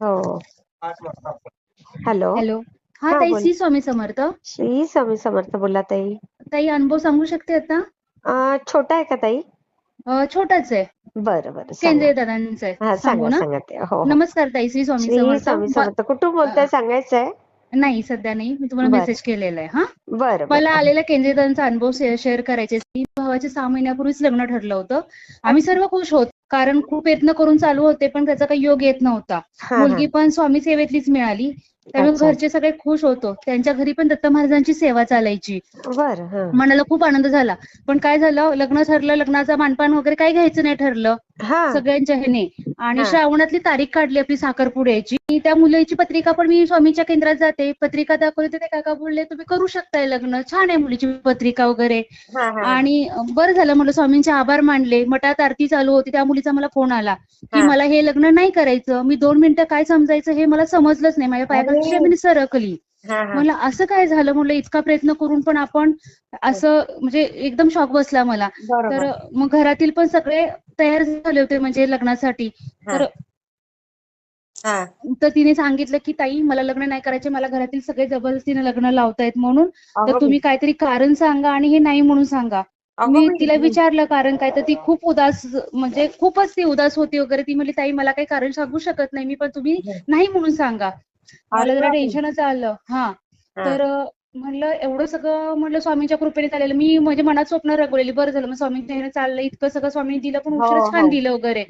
हो. Hello. Hello. हा हा, ताई बोल. श्री स्वामी समर्थ. श्री स्वामी समर्थ बोला ताई. ताई अनुभव सांगू शकते आता? अं, छोटा आहे का ताई? अं, छोटाच आहे. बरं बरं सांगा. दादांचा हा आहे सांगू सांगा ना? सांगा ते. हो हो. नमस्कार ताई श्री स्वामी श्री समर्थ. स्वामी समर्थ. कुठून बोलताय? सांगायचंय नाही सध्या नाही. मी तुम्हाला बरं. मेसेज केलेला आहे हा? बरं मला बरं आलेला केंद्रीय दादांचा अनुभव शेअर करायचे. भावाचे सहा महिन्यापूर्वीच लग्न ठरलं होतं. आम्ही सर्व खुश होत. कारण खूप प्रयत्न करून चालू होते पण त्याचा काही योग येत नव्हता. मुलगी पण स्वामी सेवेतलीच मिळाली. त्यामुळे. घरचे सगळे खुश होतो. त्यांच्या घरी पण दत्त महाराजांची सेवा चालायची. मनाला खूप आनंद झाला. पण काय झालं लग्न ठरलं लग्नाचा मानपान वगैरे काही घ्यायचं नाही ठरलं. सगळ्यांच्या ह्याने. आणि. श्रावणातली तारीख काढली आपली साखरपुड्याची. त्या मुलीची पत्रिका पण मी स्वामीच्या केंद्रात जाते. पत्रिका दाखवली तर ते काका बोलले तुम्ही करू शकताय लग्न. छान आहे मुलीची पत्रिका वगैरे. आणि बरं झालं म्हणलं स्वामींचे आभार मानले. मठात आरती चालू होती त्या मुलीचा मला फोन आला की. मला हे लग्न नाही करायचं. मी दोन मिनिटं काय समजायचं हे मला समजलंच नाही. माझ्या पायाखालची. जमीन सरकली. मला असं काय झालं? म्हणलं इतका प्रयत्न करून पण आपण असं म्हणजे एकदम शॉक बसला मला. तर मग घरातील पण सगळे तयार झाले होते म्हणजे लग्नासाठी. तर तर तिने सांगितलं की ताई मला लग्न नाही करायचे मला घरातील सगळे जबरदस्तीने लग्न लावतायत म्हणून. तर तुम्ही काहीतरी कारण सांगा आणि हे नाही म्हणून सांगा. मी तिला विचारलं कारण काय? तर ती खूप उदास म्हणजे खूपच ती उदास होती वगैरे. ती म्हणली ताई मला काही कारण सांगू शकत नाही मी पण तुम्ही नाही म्हणून सांगा. मला जरा. टेन्शनच आलं. हा. हा. तर म्हणलं एवढं सगळं म्हणलं स्वामींच्या कृपेने चाललेलं. मी म्हणजे मनात स्वप्न रगवलेली. बरं झालं मग स्वामींच्या चाललं. इतकं सगळं स्वामींनी दिलं पण हो, उशिरा छान हो. दिलं वगैरे.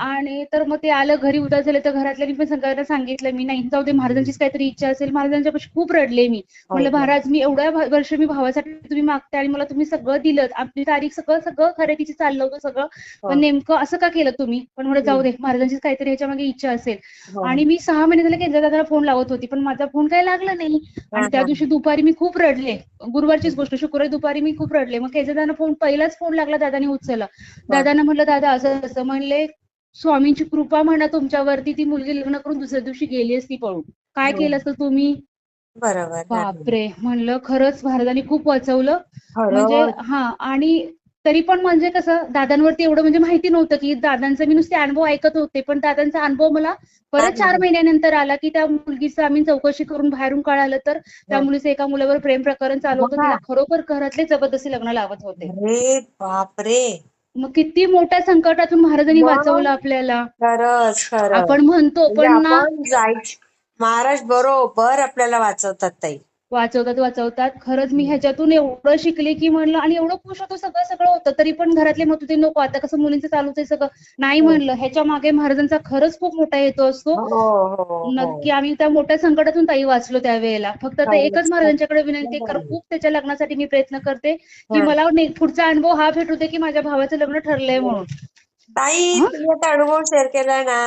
आणि तर मग ते आलं घरी उदास झाले. तर घरातल्यांनी पण सगळ्यांना सांगितलं मी नाही जाऊ दे महाराजांचीच काहीतरी इच्छा असेल. महाराजांच्या पाशी खूप रडले मी. म्हणलं हो, हो. महाराज मी एवढ्या वर्ष मी भावासाठी तुम्ही मागते आणि मला तुम्ही सगळं दिलं आपली तारीख सगळं सगळं खरेदीची चाललं होतं सगळं. पण नेमकं असं का केलं तुम्ही? पण म्हणलं जाऊ दे महाराजांचीच काहीतरी ह्याच्या मागे इच्छा असेल. आणि मी सहा महिने झाले केंद्र दादाला फोन लावत होती पण माझा फोन काही लागला नाही. आणि त्या. दिवशी दुपारी मी खूप रडले. गुरुवारचीच गोष्ट शुक्रवारी दुपारी मी खूप रडले. मग दादाला फोन पहिलाच फोन लागला दादाने उचलला. दादांना म्हणलं दादा असं असं म्हणले स्वामींची कृपा म्हणा तुमच्यावरती ती मुलगी लग्न करून दुसऱ्या दिवशी गेली असती पळून. काय हो. केलं असतं तुम्ही? बरोबर. बापरे म्हणलं खरंच महाराजांनी खूप वाचवलं. म्हणजे हा आणि तरी पण म्हणजे कसं दादांवरती एवढं म्हणजे माहिती नव्हतं की दादांचे मी नुसते अनुभव ऐकत होते पण दादांचा अनुभव मला परत चार महिन्यानंतर आला की त्या मुलगीचं आम्ही चौकशी करून बाहेरून कळालं तर त्या. मुलीचं एका मुलावर प्रेम प्रकरण चालू होतं. तिला खरोखर घरातले जबरदस्ती लग्न लावत होते बापरे मग किती मोठ्या संकटातून महाराजांनी? वाचवलं आपल्याला आपण म्हणतो म्हणजे पण ना आपण जायच महाराज बरोबर आपल्याला वाचवतात ताई वाचवतात वाचवतात. खरंच मी ह्याच्यातून एवढं शिकले की म्हणलं आणि एवढं खुश होतो सगळं सगळं होतं. तरी पण घरातले म्हणत होते नको आता कसं मुलींचं चालूच आहे सगळं. नाही म्हणलं. ह्याच्या मागे महाराजांचा खरंच खूप मोठा हेतू असतो. हो हो हो. नक्की आम्ही त्या मोठ्या संकटातून ताई वाचलो त्यावेळेला फक्त आता. एकच महाराजांच्याकडे विनंती खूप त्याच्या लग्नासाठी मी प्रयत्न करते की. मला पुढचा अनुभव हा भेटू दे की माझ्या भावाचं लग्न ठरलंय म्हणून. ताई अनुभव शेअर केलाय ना?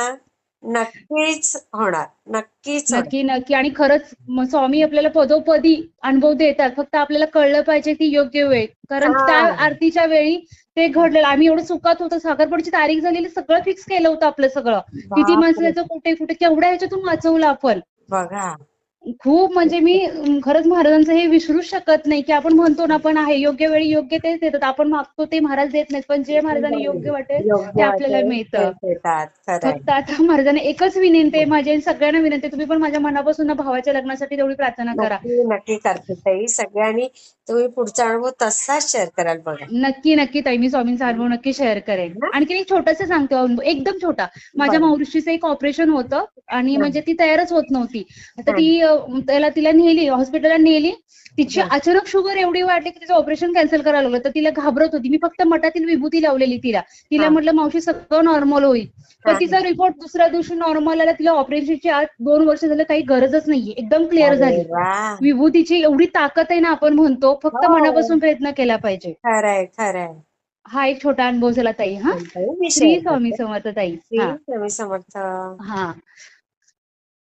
नक्कीच होणार. नक्कीच नक्की नक्की. आणि खरंच स्वामी आपल्याला पदोपदी अनुभव देतात. फक्त आपल्याला कळलं पाहिजे ती योग्य वेळ. कारण. त्या आरतीच्या वेळी ते घडलेलं आम्ही एवढं चुकात होतो. साखरपुड्याची तारीख झालेली सगळं फिक्स केलं होतं आपलं सगळं. किती. माणसाचं कुठे कुठे केवढ्या ह्याच्यातून वाचवलं आपण. बघा. खूप म्हणजे मी खरंच महाराजांचं हे विसरूच शकत नाही की आपण म्हणतो ना पण आहे योग्य वेळी योग्य तेच देतात. आपण मागतो ते महाराज देत नाहीत पण जे महाराजांनी योग्य वाटेल ते आपल्याला मिळतं. फक्त आता महाराजांना एकच विनंती आहे माझी सगळ्यांना विनंती तुम्ही पण माझ्या मनापासून ना भावाच्या लग्नासाठी तेवढी प्रार्थना करा. नक्की ताई. सगळ्यांनी तुम्ही पुढचा अनुभव तसाच शेअर कराल बघा. नक्की नक्की ताई मी स्वामींचा अनुभव नक्की शेअर करेन. आणखी एक छोटासा सांगतो अनुभव एकदम छोटा. माझ्या. मावशीचं एक ऑपरेशन होतं. आणि. म्हणजे ती तयारच होत नव्हती. आता. ती त्याला तिला नेली हॉस्पिटलला नेली. तिची. अचानक शुगर एवढी वाढली की तिचं ऑपरेशन कॅन्सल करायला लागलं. तर तिला घाबरत होती. मी फक्त मठातील विभूती लावलेली तिला. तिला. म्हटलं मावशी सगळं नॉर्मल होईल. तर. तिचा रिपोर्ट दुसऱ्या दिवशी नॉर्मल आला. तिला ऑपरेशनची आज दोन वर्ष झालं काही गरजच नाहीये. एकदम क्लिअर अरे झाली. विभूतीची एवढी ताकद आहे ना आपण म्हणतो फक्त हो. मनापासून प्रयत्न केला पाहिजे. खरंय खरंय. हा एक छोटा अनुभव झाला ताई हा. श्री स्वामी. समर्थ ताई. श्री स्वामी समर्थ. हा.